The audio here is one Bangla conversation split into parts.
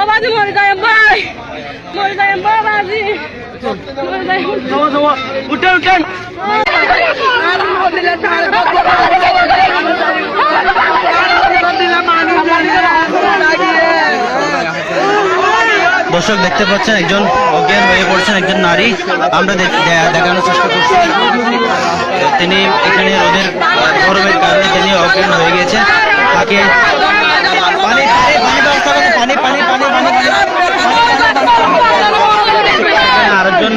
আবাদি মরে যায় ভাই মরে যায় বাবাজি উঠেন উঠেন দর্শক দেখতে পাচ্ছেন, একজন অজ্ঞান হয়ে পড়ছেন, একজন নারী। আমরা দেখানোর চেষ্টা করছি। তিনি এখানে রোদের গরমের কারণে তিনি অজ্ঞান হয়ে গেছেন। তাকে পানি পানি পানি পানি পানি পানি পানি পানি এখানে আরেকজন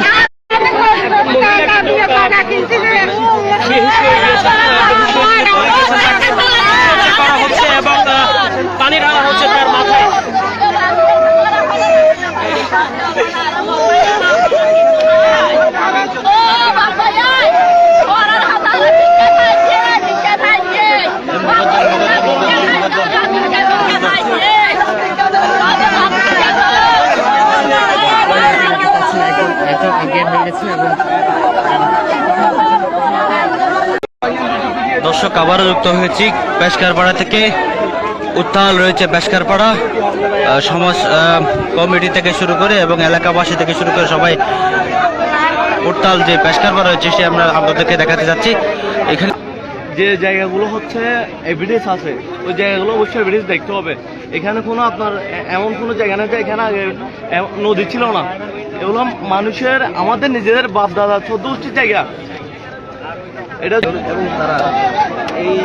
করা হচ্ছে এবং আহ, পানি ঢালা হচ্ছে তার মাথায় দর্শক আবারও যুক্ত হয়েছি পেশকারপাড়া থেকে। উত্তাল রয়েছে পেশকারপাড়া সমাজ কমিটি থেকে শুরু করে এবং এলাকাবাসী থেকে শুরু করে সবাই উত্তাল যে পেশকারপাড়া রয়েছে সে আমরা আপনাদেরকে দেখাতে যাচ্ছি। এখানে যে জায়গাগুলো হচ্ছে এভিডেন্স আছে, ওই জায়গাগুলো অবশ্যই এভিডেন্স দেখতে হবে। এখানে কোনো আপনার এমন কোনো জায়গা না যে এখানে আগে নদী ছিল না। এগুলো মানুষের, আমাদের নিজেদের বাপ দাদা চোদ্দটির জায়গা। এটা এবং তারা এই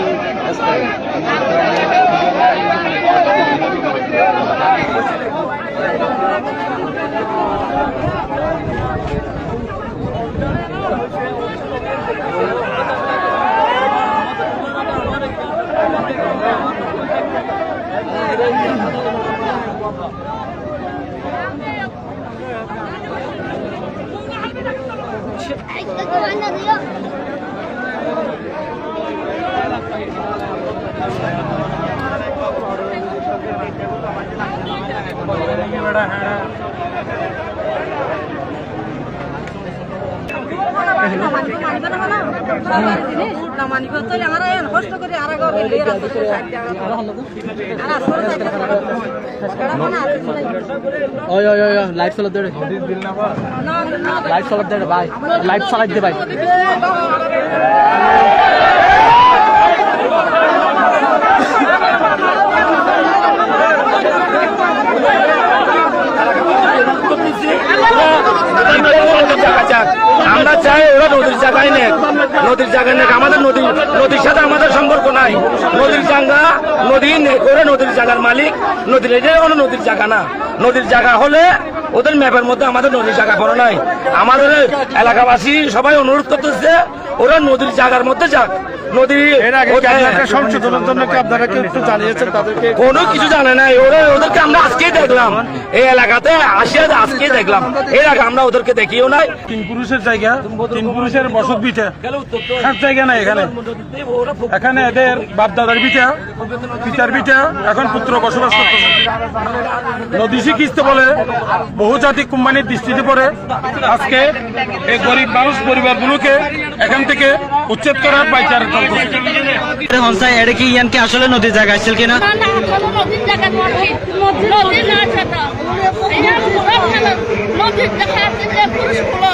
ওই ওই ওই লাইট চালাতে দে লাইট চালাতে দে ভাই লাইট চলাই দে ভাই আমরা চাই ওরা নদীর জায়গায় নেক নদীর জায়গায় নেক আমাদের নদী নদীর সাথে আমাদের সম্পর্ক নাই। নদীর জাঙ্গা নদী করে নদীর জাগার মালিক। নদীর এটা কোনো নদীর জায়গা না। নদীর জায়গা হলে ওদের ম্যাপের মধ্যে আমাদের নদীর জায়গা পড়ে নাই। আমাদের এলাকাবাসী সবাই অনুরোধ করতেছে, ওরা নদীর জায়গার মধ্যে যাক। নদী সংশোধনের জন্য আপনারা একটু জানিয়েছেন তাদেরকে? কোনো কিছু জানে না ওরা ওদেরকে আমরা আজকেই দেখলাম। এই এলাকাতে আসিয়া আজকেই দেখলাম। এর আগে আমরা ওদেরকে দেখিও নাই। তিন পুরুষের জায়গা তিন পুরুষের বসত বিটা। খাস জায়গা নাই এখানে। এখানে এদের বাপদাদার বিটা পিতার বিটা এখন পুত্র বসবাস করতেছে। নদীশি কিস্তে বলে বহুজাতিক কোম্পানির দৃষ্টিতে পড়ে আজকে এই গরিব মানুষ পরিবারগুলোকে এখান থেকে উচ্ছেদ করার পাইচার হনসাই এটা কি ইয়ানকে আসলে নদীর জায়গা আসছিল কিনা? নদীর জায়গা নদী না সেটা নদীর দেখা যাচ্ছে যে পুরুষগুলো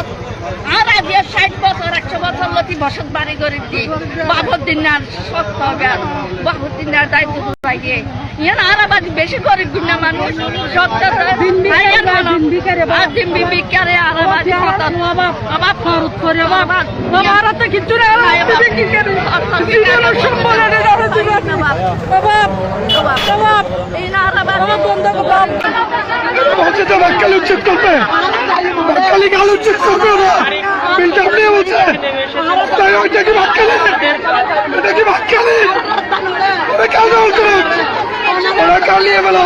আর আগে ষাট বছর একশো লোক বসত বাড়ি করে? দি বাবুদ্দিন আর সত্য হবে আর বাবুদ্দিন আর দায়িত্ব পাইয়ে ইয়ান বেশি গরিব মানুষ। বাক্কালি উচ্ছেদ করবে। বাক্কালি গাল উচ্ছেদ করবে ওইটা কি বাক্কালি এটা কি বাক্কালি ওরা কাল বলছে ওরা কাল নিয়ে বেলা